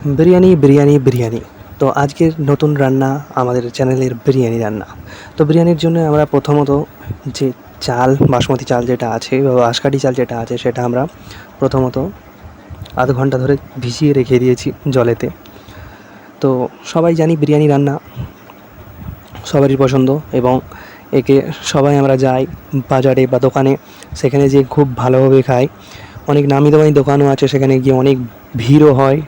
বিরিয়ানি বিরিয়ানি বিরিয়ানি। তো আজকের নতুন রান্না আমাদের চ্যানেলের বিরিয়ানি রান্না। তো বিরিয়ানির জন্য আমরা প্রথমত যে চাল, বাসমতি চাল যেটা আছে বা বাঁশকাঠি চাল যেটা আছে সেটা আমরা প্রথমত আধ ঘণ্টা ধরে ভিজিয়ে রেখে দিয়েছি জলেতে। তো সবাই জানি বিরিয়ানি রান্না সবারই পছন্দ এবং একে সবাই আমরা যাই বাজারে বা দোকানে, সেখানে যেয়ে খুব ভালোভাবে খাই। অনেক নামি দামি দোকানও আছে, সেখানে গিয়ে অনেক ভিড়ও হয়।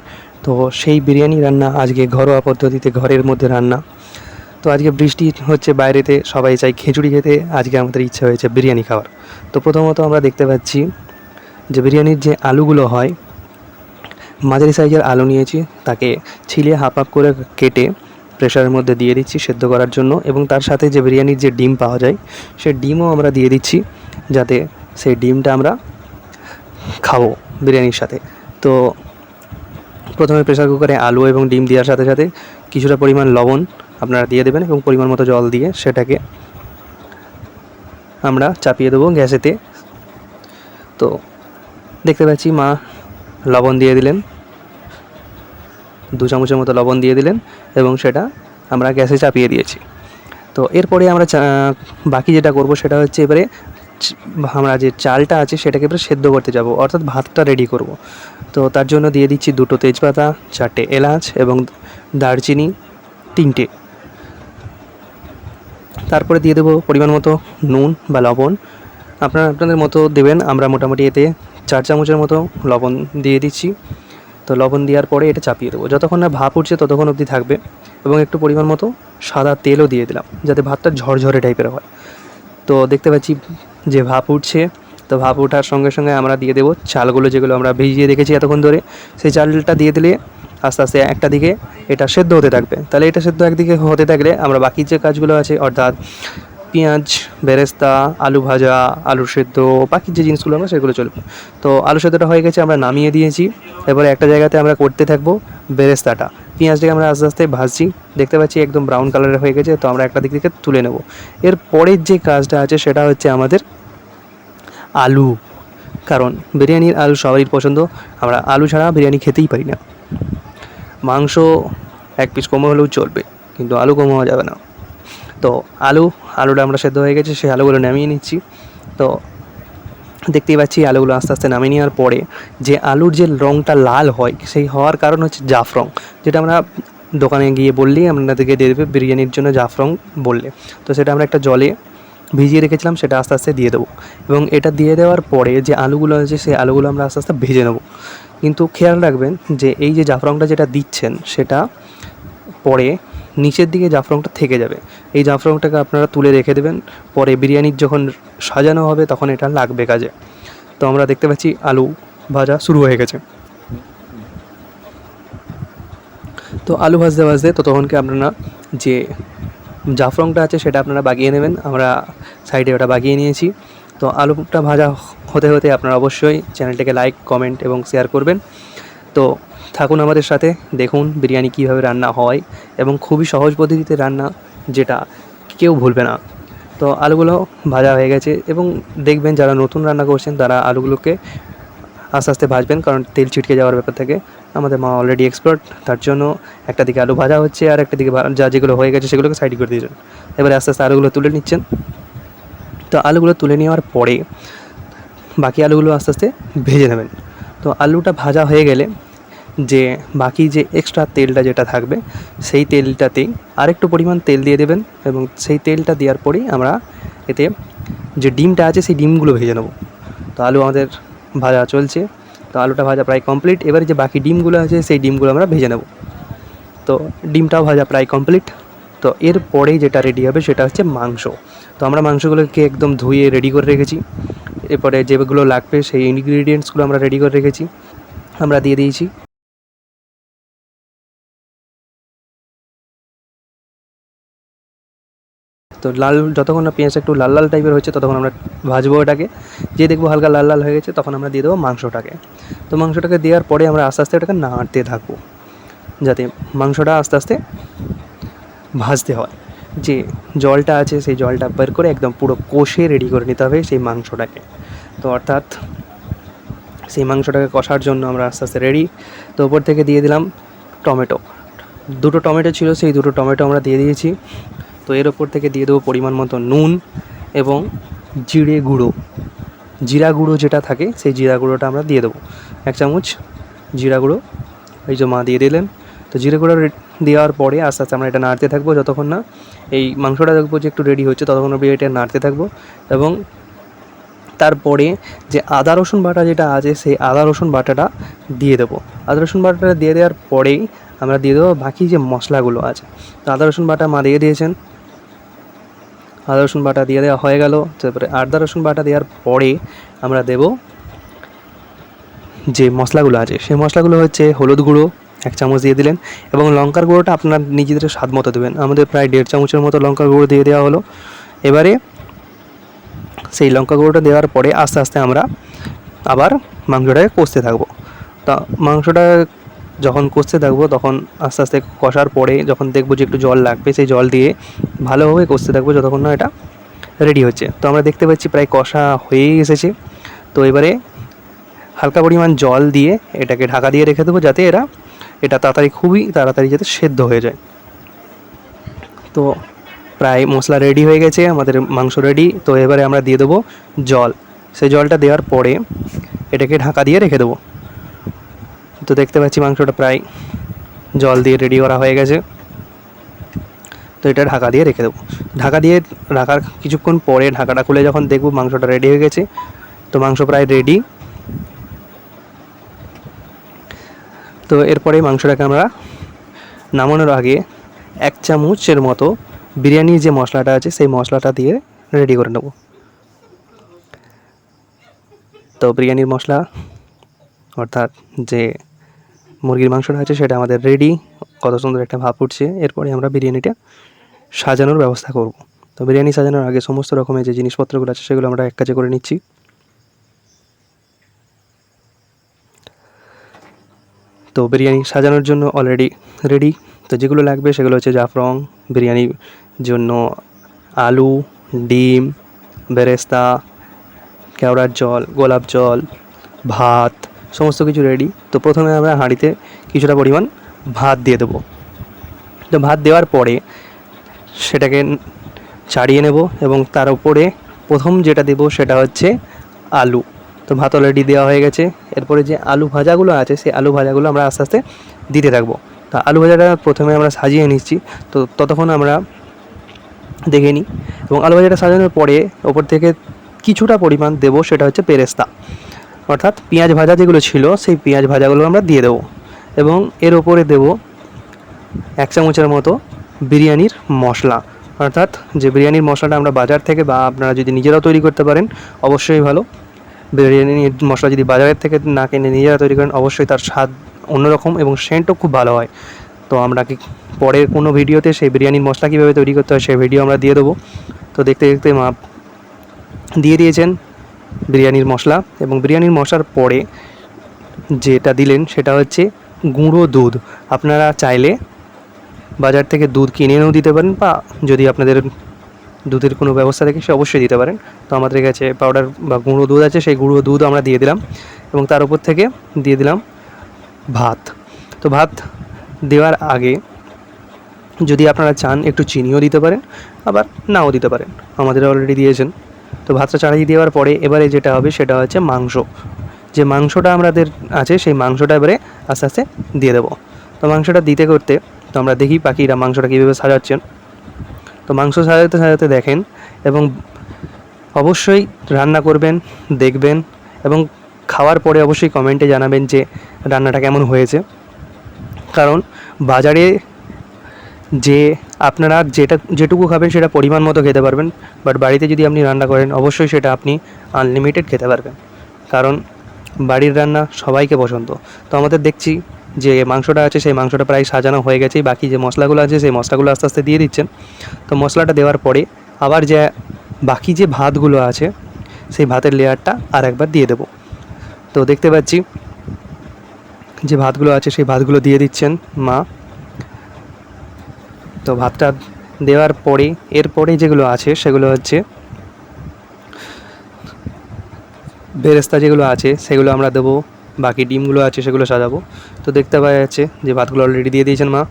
তো সেই বিরিয়ানি রান্না আজকে ঘরোয়া পদ্ধতিতে ঘরের মধ্যে রান্না। তো আজকে বৃষ্টি হচ্ছে বাইরেতে, সবাই চাই খিচুড়ি খেতে, আজকে আমাদের ইচ্ছা হয়েছে বিরিয়ানি খাওয়ার। তো প্রথমত আমরা দেখতে পাচ্ছি যে বিরিয়ানির যে আলুগুলো হয়, মাঝারি সাইজের আলু নিয়েছি, তাকে ছিলে হাফ হাফ করে কেটে প্রেশারের মধ্যে দিয়ে দিচ্ছি সেদ্ধ করার জন্য এবং তার সাথে যে বিরিয়ানির যে ডিম পাওয়া যায় সে ডিমও আমরা দিয়ে দিচ্ছি যাতে সেই ডিমটা আমরা খাব বিরিয়ানির সাথে। তো প্রথমে প্রেসার কুকারে আলু এবং ডিম দেওয়ার সাথে সাথে কিছুটা পরিমাণ লবণ আপনারা দিয়ে দেবেন এবং পরিমাণ মতো জল দিয়ে সেটাকে আমরা চাপিয়ে দেবো গ্যাসেতে। তো দেখতে পাচ্ছি মা লবণ দিয়ে দিলেন। দু চামচের মতো লবণ দিয়ে দিলেন এবং সেটা আমরা গ্যাসে চাপিয়ে দিয়েছি। তো এরপরে আমরা বাকি যেটা করব সেটা হচ্ছে এবারে আমরা যে চালটা আছে সেটাকে এবারে সেদ্ধ করতে যাব। অর্থাৎ ভাতটা রেডি করব। তো তার জন্য দিয়ে দিচ্ছি দুটো তেজপাতা, চারটে এলাচ এবং দারচিনি, তিনটে। তারপরে দিয়ে দেবো পরিমাণ মতো নুন বা লবণ। আপনারা আপনাদের মতো দেবেন, আমরা মোটামুটি এতে চার চামচের মতো লবণ দিয়ে দিচ্ছি। তো লবণ দেওয়ার পরে এটা চাপিয়ে দেবো। যতক্ষণ না ভাপ উঠছে ততক্ষণ অবধি থাকবে এবং একটু পরিমাণ মতো সাদা তেলও দিয়ে দিলাম, যাতে ভাতটা ঝরঝরে টাইপের হয়। তো দেখতে পাচ্ছি যে ভাপ উঠছে, তো ভাপ ওঠার সঙ্গে সঙ্গে আমরা দিয়ে দেবো চালগুলো যেগুলো আমরা ভিজিয়ে রেখেছি এতক্ষণ ধরে। সেই চালটা দিয়ে দিলে আস্তে আস্তে একটা দিকে এটা সেদ্ধ হতে থাকবে। তাহলে এটা সেদ্ধ একদিকে হতে থাকলে আমরা বাকি যে কাজগুলো আছে, অর্থাৎ পেঁয়াজ, বেরেস্তা, আলু ভাজা আলু সেদ্ধ, বাকি যে জিনিসগুলো আমরা সেগুলো চলবে তো আলু সেদ্ধটা হয়ে গেছে, আমরা নামিয়ে দিয়েছি। এবারে একটা জায়গাতে আমরা করতে থাকব বেরেস্তাটা। পেঁয়াজটাকে আমরা আস্তে আস্তে ভাজছি। দেখতে পাচ্ছি একদম ব্রাউন কালারের হয়ে গেছে, তো আমরা একটা দিক থেকে তুলে নেব। এর পরের যে কাজটা আছে, সেটা হচ্ছে আমাদের আলু। কারণ বিরিয়ানির আলু সবারই পছন্দ। আমরা আলু ছাড়া বিরিয়ানি খেতেই পারি না। মাংস এক পিস কমে হলেও চলবে, কিন্তু আলু কমানো যাবে না। তো আলু, আলুটা আমরা সেদ্ধ হয়ে গেছে, সেই আলুগুলো নামিয়ে নিচ্ছি। তো দেখতেই পাচ্ছি আলুগুলো আস্তে আস্তে নামিয়ে নেওয়ার পরে যে আলুর যে রঙটা লাল হয়, সেই হওয়ার কারণ হচ্ছে জাফরং, যেটা আমরা দোকানে গিয়ে বললেই আপনাদেরকে দিয়ে দেবে, বিরিয়ানির জন্য জাফরং বললে। তো সেটা আমরা একটা জলে ভিজিয়ে রেখেছিলাম, সেটা আস্তে আস্তে দিয়ে দেবো। এবং এটা দিয়ে দেওয়ার পরে যে আলুগুলো আছে, সেই আলুগুলো আমরা আস্তে আস্তে ভেজে নেব। কিন্তু খেয়াল রাখবেন যে এই যে জাফরংটা যেটা দিচ্ছেন, সেটা পরে নিচের দিকে জাফরংটা থেকে যাবে। এই জাফরংটাকে আপনারা তুলে রেখে দেবেন। পরে বিরিয়ানির যখন সাজানো হবে, তখন এটা লাগবে কাজে। তো আমরা দেখতে পাচ্ছি আলু ভাজা শুরু হয়ে গেছে। তো আলু ভাজতে ভাজতে তো ততক্ষণকে আপনারা যে জাফরংটা আছে, সেটা আপনারা বাগিয়ে নেবেন। আমরা সাইডে ওটা বাগিয়ে নিয়েছি। তো আলুটা ভাজা হতে হতে আপনারা অবশ্যই চ্যানেলটাকে লাইক, কমেন্ট এবং শেয়ার করবেন। তো থাকুন আমাদের সাথে, দেখুন বিরিয়ানি কীভাবে রান্না হয় এবং খুবই সহজ পদ্ধতিতে রান্না যেটা কেউ ভুলবে না। তো আলুগুলো ভাজা হয়ে গেছে এবং দেখবেন যারা নতুন রান্না করছেন তারা আলুগুলোকে আস্তে আস্তে ভাজবেন কারণ তেল ছিটকে যাওয়ার ব্যাপার থাকে। আমাদের মা অলরেডি এক্সপার্ট তার জন্য একটা দিকে আলু ভাজা হচ্ছে আর একটা দিকে যা যেগুলো হয়ে গেছে সেগুলোকে সাইড করে দিয়েছেন এবারে আস্তে আস্তে আলুগুলো তুলে নিচ্ছেন। তো আলুগুলো তুলে নেওয়ার পরে বাকি আলুগুলো আস্তে আস্তে ভেজে নেবেন। তো আলুটা ভাজা হয়ে গেলে যে বাকি যে এক্সট্রা তেলটা যেটা থাকবে, সেই তেলটাতেই আরেকটু পরিমাণ তেল দিয়ে দেবেন এবং সেই তেলটা দেওয়ার পরেই আমরা এতে যে ডিমটা আছে সেই ডিমগুলো ভেজে নেব। তো আলু আমাদের ভাজা চলছে। তো আলুটা ভাজা প্রায় কমপ্লিট এবারে যে বাকি ডিমগুলো আছে সেই ডিমগুলো আমরা ভেজে নেব। তো ডিমটাও ভাজা প্রায় কমপ্লিট তো এর পরেই যেটা রেডি হবে সেটা হচ্ছে মাংস। তো আমরা মাংসগুলোকে একদম ধুয়ে রেডি করে রেখেছি। এরপরে যেগুলো লাগবে সেই ইনগ্রিডিয়েন্টসগুলো আমরা রেডি করে রেখেছি। আমরা দিয়ে দিয়েছি। তো লাল, যতক্ষণ না পেঁয়াজটা একটু লাল লাল টাইপের হচ্ছে ততক্ষণ আমরা ভাজবো ওটাকে যে দেখব হালকা লাল লাল হয়ে গেছে, তখন আমরা দিয়ে দেবো মাংসটাকে। তো মাংসটাকে দেওয়ার পরে আমরা আস্তে আস্তে ওটাকে নাড়তে থাকব, যাতে মাংসটা আস্তে আস্তে ভাজতে হয়। যে জলটা আছে, সেই জলটা বের করে একদম পুরো কষে রেডি করে নিতে হবে সেই মাংসটাকে। তো অর্থাৎ সেই মাংসটাকে কষার জন্য আমরা আস্তে আস্তে রেডি তো ওপর থেকে দিয়ে দিলাম টমেটো। দুটো টমেটো ছিল, সেই দুটো টমেটো আমরা দিয়ে দিয়েছি। তো এর ওপর থেকে দিয়ে দেবো পরিমাণ মতো নুন এবং জিরে গুঁড়ো। জিরা গুঁড়ো যেটা থাকে, সেই জিরা গুঁড়োটা আমরা দিয়ে দেবো। এক চামচ জিরা গুঁড়ো। এই যে মা দিয়ে দিলেন। তো জিরে গুঁড়ো দেওয়ার পরে আস্তে আস্তে আমরা এটা নাড়তে থাকব যতক্ষণ না এই মাংসটা দেখব যে একটু রেডি হচ্ছে, ততক্ষণ অবধি এটা নাড়তে থাকব। এবং তারপরে যে আদা, রসুন বাটা যেটা আছে, সেই আদা, রসুন বাটাটা দিয়ে দেবো। আদা, রসুন বাটাটা দিয়ে দেওয়ার পরেই আমরা দিয়ে দেবো বাকি যে মশলাগুলো আছে। তো আদা, রসুন বাটা মা দিয়ে দিয়েছেন। আদা, রসুন বাটা দিয়ে দেওয়া হয়ে গেল। তারপরে আদা, রসুন বাটা দেওয়ার পরে আমরা দেব যে মশলাগুলো আছে, সেই মশলাগুলো হচ্ছে হলুদ গুঁড়ো এক চামচ দিয়ে দিলেন এবং লঙ্কার গুঁড়োটা আপনার নিজেদের স্বাদ মতো দেবেন। আমাদের প্রায় দেড় চামচের মতো লঙ্কার গুঁড়ো দিয়ে দেওয়া হলো। এবারে সেই লঙ্কা গুঁড়োটা দেওয়ার পরে আস্তে আস্তে আমরা আবার মাংসটাকে কষতে থাকব। তা মাংসটা যখন কষতে থাকব তখন আস্তে আস্তে কষার পরে যখন দেখব যে একটু জল লাগবে, সেই জল দিয়ে ভালোভাবে কষতে থাকব যতক্ষণ না এটা রেডি হচ্ছে। তো আমরা দেখতে পাচ্ছি প্রায় কষা হয়েই এসেছে। তো এবারে হালকা পরিমাণ জল দিয়ে এটাকে ঢাকা দিয়ে রেখে দেবো যাতে এরা এটা তাড়াতাড়ি খুবই তাড়াতাড়ি যাতে সেদ্ধ হয়ে যায়। তো প্রায় মশলা রেডি হয়ে গেছে, আমাদের মাংস রেডি তো এবারে আমরা দিয়ে দেবো জল। সেই জলটা দেওয়ার পরে এটাকে ঢাকা দিয়ে রেখে দেবো। তো দেখতে পাচ্ছি মাংসটা প্রায় জল দিয়ে রেডি করা হয়ে গেছে। তো এটা ঢাকা দিয়ে রেখে দেবো। ঢাকা দিয়ে রাখার কিছুক্ষণ পরে ঢাকাটা খুলে যখন দেখব মাংসটা রেডি হয়ে গেছে, তো মাংস প্রায় রেডি তো এরপরে মাংসটাকে আমরা নামানোর আগে এক চামচের মতো বিরিয়ানির যে মশলাটা আছে, সেই মশলাটা দিয়ে রেডি করে নেব। তো বিরিয়ানির মশলা, অর্থাৎ যে মুরগির মাংসটা আছে, সেটা আমাদের রেডি কত সুন্দর একটা ভাব উঠছে এরপরে আমরা বিরিয়ানিটা সাজানোর ব্যবস্থা করব। তো বিরিয়ানি সাজানোর আগে সমস্ত রকমের যে জিনিসপত্রগুলো আছে, সেগুলো আমরা এক কাজে করে নিচ্ছি। তো বিরিয়ানি সাজানোর জন্য অলরেডি রেডি তো যেগুলো লাগবে সেগুলো হচ্ছে জাফরং, বিরিয়ানির জন্য আলু, ডিম, বেরেস্তা, কেওড়ার জল, গোলাপ জল, ভাত, সমস্ত কিছু রেডি তো প্রথমে আমরা হাঁড়িতে কিছুটা পরিমাণ ভাত দিয়ে দেবো। তো ভাত দেওয়ার পরে সেটাকে ছাড়িয়ে নেব এবং তার উপরে প্রথম যেটা দেবো সেটা হচ্ছে আলু। তো ভাত অলরেডি দেওয়া হয়ে গেছে। এরপরে যে আলু ভাজাগুলো আছে, সেই আলু ভাজাগুলো আমরা আস্তে আস্তে দিতে থাকব। তা আলু ভাজাটা প্রথমে আমরা সাজিয়ে নিচ্ছি। তো ততক্ষণ আমরা দেখে নিই। এবং আলু ভাজাটা সাজানোর পরে ওপর থেকে কিছুটা পরিমাণ দেবো, সেটা হচ্ছে পেরেস্তা। অর্থাৎ পেঁয়াজ ভাজা যেগুলো ছিল, সেই পেঁয়াজ ভাজাগুলো আমরা দিয়ে দেবো। এবং এর ওপরে দেবো এক চামচের মতো বিরিয়ানির মশলা। অর্থাৎ যে বিরিয়ানির মশলাটা আমরা বাজার থেকে বা আপনারা যদি নিজেরাও তৈরি করতে পারেন, অবশ্যই ভালো। বিরিয়ানির মশলা যদি বাজারের থেকে না কিনে নিজেরা তৈরি করেন, অবশ্যই তার স্বাদ অন্যরকম এবং সেন্টও খুব ভালো হয়। তো আমরা কি পরের কোনো ভিডিওতে সেই বিরিয়ানির মশলা কীভাবে তৈরি করতে হয় সেই ভিডিও আমরা দিয়ে দেবো। তো দেখতে দেখতে মা দিয়ে দিয়েছেন বিরিয়ানির মশলা এবং বিরিয়ানির মশলার পরে যেটা দিলেন সেটা হচ্ছে গুঁড়ো দুধ। আপনারা চাইলে বাজার থেকে দুধ কিনে এনেও দিতে পারেন বা যদি আপনাদের দুধের কোনো ব্যবস্থা থাকে সে অবশ্যই দিতে পারেন। তো আমাদের কাছে পাউডার বা গুঁড়ো দুধ আছে, সেই গুঁড়ো দুধ আমরা দিয়ে দিলাম এবং তার উপর থেকে দিয়ে দিলাম ভাত। তো ভাত দেওয়ার আগে যদি আপনারা চান একটু চিনিও দিতে পারেন, আবার নাও দিতে পারেন। আমাদের অলরেডি দিয়েছেন। তো ভাতটা চাড়িয়ে দেওয়ার পরে এবারে যেটা হবে সেটা হচ্ছে মাংস। যে মাংসটা আমাদের আছে, সেই মাংসটা এবারে আস্তে আস্তে দিয়ে দেবো। তো মাংসটা দিতে করতে তো আমরা দেখি পাখিরা মাংসটা কীভাবে সাজাচ্ছেন। তো মাংস সাজাতে সাজাতে দেখেন এবং অবশ্যই রান্না করবেন, দেখবেন এবং খাওয়ার পরে অবশ্যই কমেন্টে জানাবেন যে রান্নাটা কেমন হয়েছে। কারণ বাজারে যে আপনারা যেটা, যেটুকু খাবেন সেটা পরিমাণ মতো খেতে পারবেন বাট বাড়িতে যদি আপনি রান্না করেন, অবশ্যই সেটা আপনি আনলিমিটেড খেতে পারবেন। কারণ বাড়ির রান্না সবাইকে পছন্দ। তো আমাদের দেখছি যে মাংসটা আছে সেই মাংসটা প্রায় সাজানো হয়ে গেছে। বাকি যে মশলাগুলো আছে সেই মশলাগুলো আস্তে আস্তে দিয়ে দিচ্ছেন। তো মশলাটা দেওয়ার পরে আবার যে বাকি যে ভাতগুলো আছে, সেই ভাতের লেয়ারটা আর একবার দিয়ে দেবো। তো দেখতে পাচ্ছি যে ভাতগুলো আছে সেই ভাতগুলো দিয়ে দিচ্ছেন মা। তো ভাতটা দেওয়ার পরে, এরপরে যেগুলো আছে সেগুলো হচ্ছে বেরেস্তা যেগুলো আছে সেগুলো আমরা দেবো। বাকি ডিমগুলো আছে সেগুলো সাজাবো। তো দেখতে পাওয়া যাচ্ছে যে ভাতগুলো অলরেডি দিয়ে দিয়েছেন মা।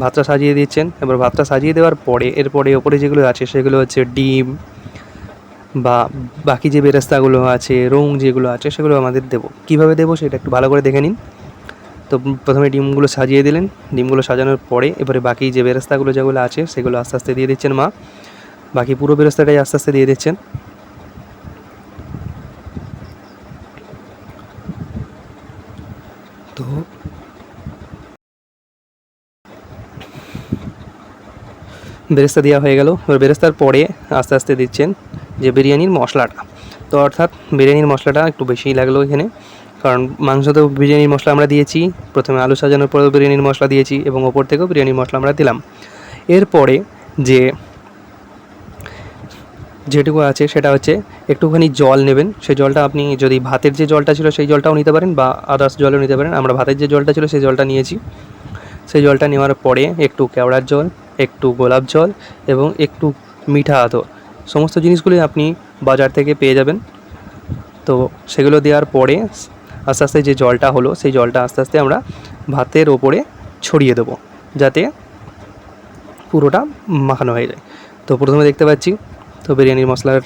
ভাতটা সাজিয়ে দিচ্ছেন। এবার ভাতটা সাজিয়ে দেওয়ার পরে, এরপরে ওপরে যেগুলো আছে সেগুলো হচ্ছে ডিম বা বাকি যে বেরেস্তাগুলো আছে, রং যেগুলো আছে সেগুলো আমাদের দেবো। কীভাবে দেবো সেটা একটু ভালো করে দেখে নিন। তো প্রথমে ডিমগুলো সাজিয়ে দিলেন। ডিমগুলো সাজানোর পরে এবারে বাকি যে বেরেস্তাগুলো যেগুলো আছে সেগুলো আস্তে আস্তে দিয়ে দিচ্ছেন মা। বাকি পুরো বেরেস্তাটাই আস্তে আস্তে দিয়ে দিচ্ছেন। বেরেস্তা দেওয়া হয়ে গেল। এবার বেরেস্তার পরে আস্তে আস্তে দিচ্ছেন যে বিরিয়ানির মশলাটা। তো অর্থাৎ বিরিয়ানির মশলাটা একটু বেশিই লাগল এখানে। কারণ মাংসতেও বিরিয়ানির মশলা আমরা দিয়েছি, প্রথমে আলু সাজানোর পরেও বিরিয়ানির মশলা দিয়েছি এবং ওপর থেকেও বিরিয়ানির মশলা আমরা দিলাম। এরপরে যে যেটুকু আছে সেটা হচ্ছে একটুখানি জল নেবেন। সেই জলটা আপনি যদি ভাতের যে জলটা ছিল সেই জলটাও নিতে পারেন বা আদার্স জলও নিতে পারেন। আমরা ভাতের যে জলটা ছিল সেই জলটা নিয়েছি। সেই জলটা নেওয়ার পরে একটু কেওড়ার জল একটু গোলাপ জল এবং একটু মিঠা আতর। সমস্ত জিনিসগুলি আপনি বাজার থেকে পেয়ে যাবেন। তো সেগুলো দেওয়ার পরে আস্তে আস্তে যে জলটা হলো, সেই জলটা আস্তে আস্তে আমরা ভাতের ওপরে ছড়িয়ে দেবো, যাতে পুরোটা মাখানো হয়ে যায়। তো প্রথমে দেখতে পাচ্ছি, তো বিরিয়ানির মশলার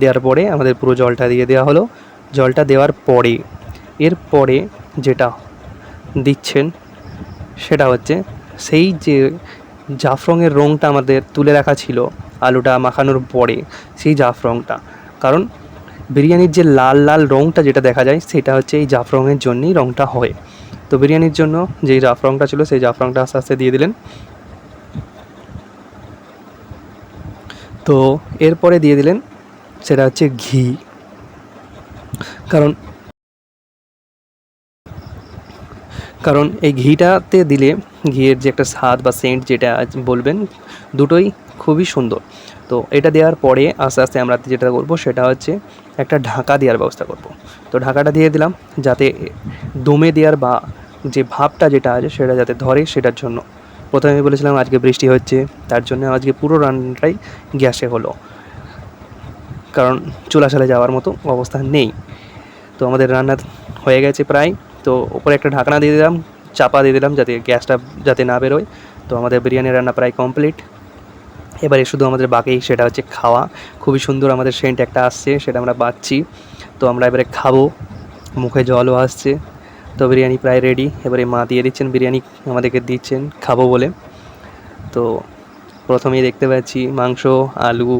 দেওয়ার পরে আমাদের পুরো জলটা দিয়ে দেওয়া হলো। জলটা দেওয়ার পরে এরপরে যেটা দিচ্ছেন সেটা হচ্ছে, সেই যে জাফরংয়ের রঙটা আমাদের তুলে রাখা ছিল আলুটা মাখানোর পরে, সেই জাফরংটা। কারণ বিরিয়ানির যে লাল লাল রঙটা যেটা দেখা যায়, সেটা হচ্ছে এই জাফরংয়ের জন্যই রঙটা হয়। তো বিরিয়ানির জন্য যেই জাফরংটা ছিল, সেই জাফরংটা আস্তে আস্তে দিয়ে দিলেন। তো এরপরে দিয়ে দিলেন, সেটা হচ্ছে ঘি। কারণ কারণ এই ঘিটাতে দিলে ঘিয়ের যে একটা স্বাদ বা সেন্ট যেটা বলবেন, দুটোই খুবই সুন্দর। তো এটা দেওয়ার পরে আস্তে আস্তে আমরা যেটা করব সেটা হচ্ছে একটা ঢাকা দেওয়ার ব্যবস্থা করব। তো ঢাকাটা দিয়ে দিলাম যাতে দমে দেওয়ার বা যে ভাবটা যেটা আছে সেটা যাতে ধরে সেটার জন্য। প্রথমে আমি বলেছিলাম আজকে বৃষ্টি হচ্ছে, তার জন্য আজকে পুরো রান্নাটাই গ্যাসে হলো। কারণ চুলা চালে যাওয়ার মতো অবস্থা নেই। তো আমাদের রান্না হয়ে গেছে প্রায়। তো ওপরে একটা ঢাকনা দিয়ে দিলাম, চাপা দিয়ে দিলাম যাতে গ্যাসটা যাতে না বেরোয়। তো আমাদের বিরিয়ানি রান্না প্রায় কমপ্লিট এবারে শুধু আমাদের বাকি সেটা হচ্ছে খাওয়া। খুবই সুন্দর আমাদের সেন্ট একটা আসছে, সেটা আমরা পাচ্ছি। তো আমরা এবারে খাব, মুখে জলও আসছে। তো বিরিয়ানি প্রায় রেডি এবারে মা দিয়ে দিচ্ছেন বিরিয়ানি, আমাদেরকে দিচ্ছেন, খাব বলে। তো প্রথমেই দেখতে পাচ্ছি মাংস, আলু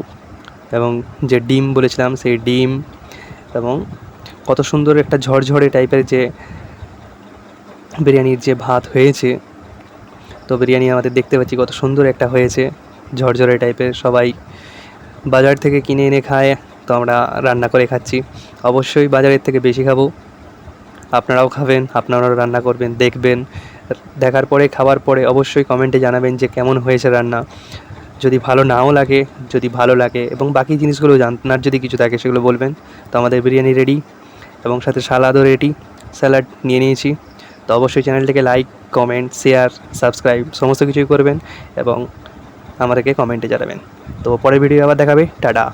এবং যে ডিম বলেছিলাম, সেই ডিম এবং কত সুন্দর একটা ঝরঝরে টাইপের যে বিরিয়ানির যে ভাত হয়েছে, তো বিরিয়ানি আমাদের দেখতে পাচ্ছি কত সুন্দর একটা হয়েছে, ঝরঝরে টাইপের সবাই বাজার থেকে কিনে এনে খায়, তো আমরা রান্না করে খাচ্ছি। অবশ্যই বাজারের থেকে বেশি খাব। আপনারাও খাবেন, আপনারাও রান্না করবেন, দেখবেন। দেখার পরে, খাওয়ার পরে অবশ্যই কমেন্টে জানাবেন যে কেমন হয়েছে রান্না। যদি ভালো নাও লাগে, যদি ভালো লাগে, এবং বাকি জিনিসগুলো জানার যদি কিছু থাকে সেগুলো বলবেন, তো আমাদের বিরিয়ানি রেডি এবং সাথে সালাদও রেডি স্যালাড নিয়ে নিয়েছি। তো অবশ্যই চ্যানেলটিকে লাইক কমেন্ট শেয়ার সাবস্ক্রাইব সমস্ত কিছুই করবেন এবং আমাদেরকে কমেন্টে জানাবেন। তো পরের ভিডিও আবার দেখাবে। টাটা।